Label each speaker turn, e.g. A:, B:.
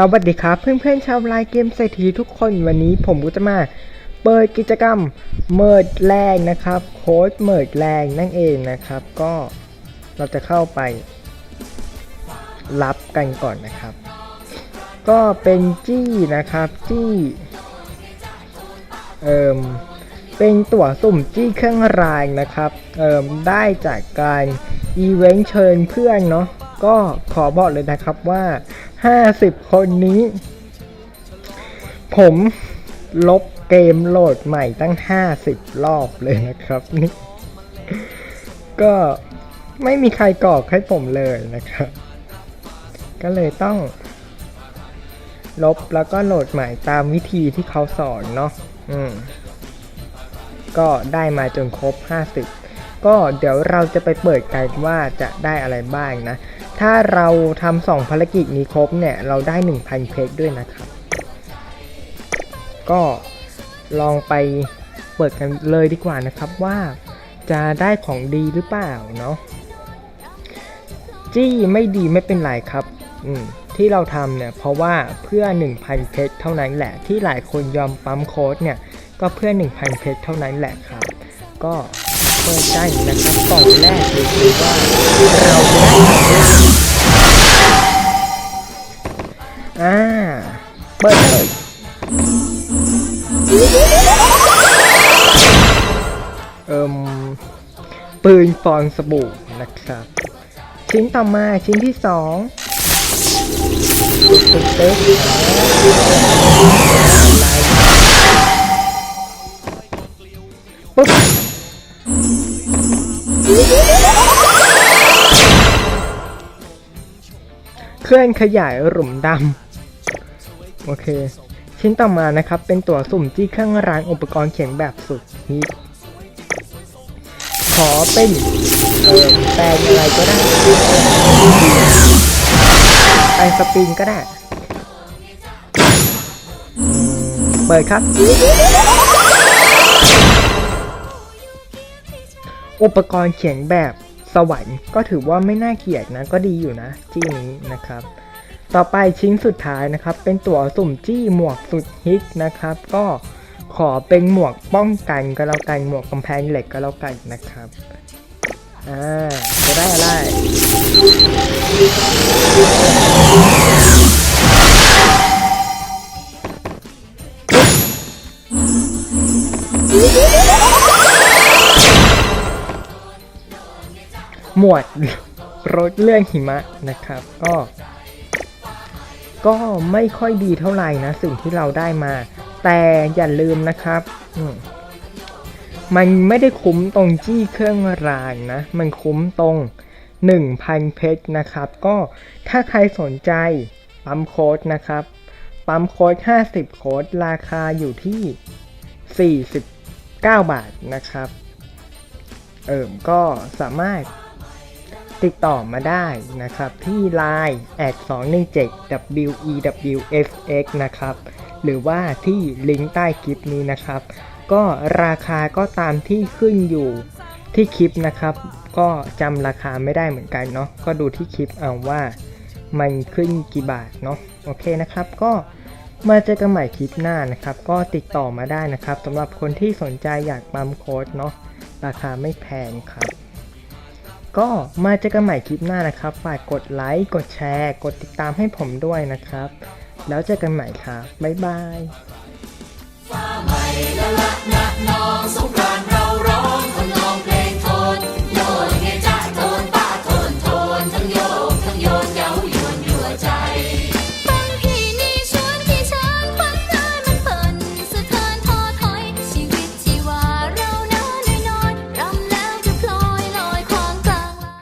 A: สวัสดีครับเพื่อนๆชาวไลน์เกมเศรษฐีทุกคนวันนี้ผมก็จะมาเปิดกิจกรรมเมิดแรงนะครับโค้ดเมิดแรงนั่นเองนะครับ ก็เราจะเข้าไปรับกันก่อนนะครับ ก็เป็นจี้นะครับจี้เอ่มเป็นตั๋วสุ่มจี้เครื่องรางนะครับเอ่มได้จากการอีเวนต์เชิญเพื่อนเนาะ ก็ขอบอกเลยนะครับว่า 50 คนนี้ ผมลบเกมโหลดใหม่ตั้ง 50 รอบเลยนะครับนี่ก็ไม่มีใครกรอกให้ผมเลยนะครับ ก็เลยต้อง ลบแล้วก็โหลดใหม่ตามวิธีที่เขาสอนเนาะอืมก็ได้มาจนครบ 50 ก็เดี๋ยวเราจะไปเปิดกันว่าจะได้อะไรบ้างนะ ถ้าเราทำสองภารกิจนี้ครบเนี่ย เราได้ 1,000 เพชรด้วยนะครับ ก็ลองไปเปิดกันเลยดีกว่านะครับว่าจะได้ของดีหรือเปล่าเนาะจี้ไม่ดีไม่เป็นไรครับอืมที่เราทำเนี่ยเพราะว่าเพื่อ 1,000 เพชรเท่านั้นแหละ ที่หลายคนยอมปั๊มโค้ดเนี่ยก็เพื่อ 1,000 เพชรเท่านั้นแหละครับ ก็เปิดได้นะครับกล่องแรกเลยคือว่าเราจะได้ อ่าเปิดเลยเอิมปืนฟองสบู่นะครับ ชิ้นต่อมาชิ้นที่สองตึ๊กตึ๊กตึ๊กอะไรปุ๊บเครื่องขยายหลุมดำ โอเค ชิ้นต่อมานะครับ เป็นตัวสุ่มจี้เครื่องรางอุปกรณ์เขียนแบบสุดฮิตขอเป็นเออแปลงอะไรก็ได้แปลงสปริงก็ได้ เปิดครับ อุปกรณ์เขียนแบบสวรรค์ก็ถือว่าไม่น่าเกลียดนะ ก็ดีอยู่นะจี้นี้นะครับ ต่อไปชิ้นสุดท้ายนะครับ เป็นตัวสุ่มจี้หมวกสุดฮิตนะครับ ก็ขอเป็นหมวกป้องกันก็แล้วกันหมวกกำแพงเหล็กก็แล้วกันนะครับอ่าจะได้อะไรหมวดรถเลื่อนหิมะนะครับ ก็ ก็ไม่ค่อยดีเท่าไหร่นะสิ่งที่เราได้มา แต่อย่าลืมนะครับมมันไม่ได้คุ้มตรงจี้เครื่องรางนะ มันคุ้มตรง 1,000 เพชรนะครับ ก็ถ้าใครสนใจปั๊มโค้ดนะครับ ปั๊มโค้ด 50 โค้ดราคาอยู่ที่ 49 บาทนะครับ เอิมก็สามารถ ติดต่อมาได้นะครับ ที่ Line แอด217 WEWSX นะครับ หรือว่าที่ลิงก์ใต้คลิปนี้นะครับ ก็ราคาก็ตามที่ขึ้นอยู่ที่คลิปนะครับ ก็จำราคาไม่ได้เหมือนกันเนาะก็ดูที่คลิปเอาว่ามันขึ้นกี่บาทเนาะโอเคนะครับ ก็มาเจอกันใหม่คลิปหน้านะครับ ก็ติดต่อมาได้นะครับสำหรับคนที่สนใจอยากปั๊มโค้ดเนาะราคาไม่แพงครับ ก็มาเจอกันใหม่คลิปหน้านะครับ ฝากกดไลค์ กดแชร์ กดติดตามให้ผมด้วยนะครับ แล้วเจอกันใหม่ครับ บ๊ายบาย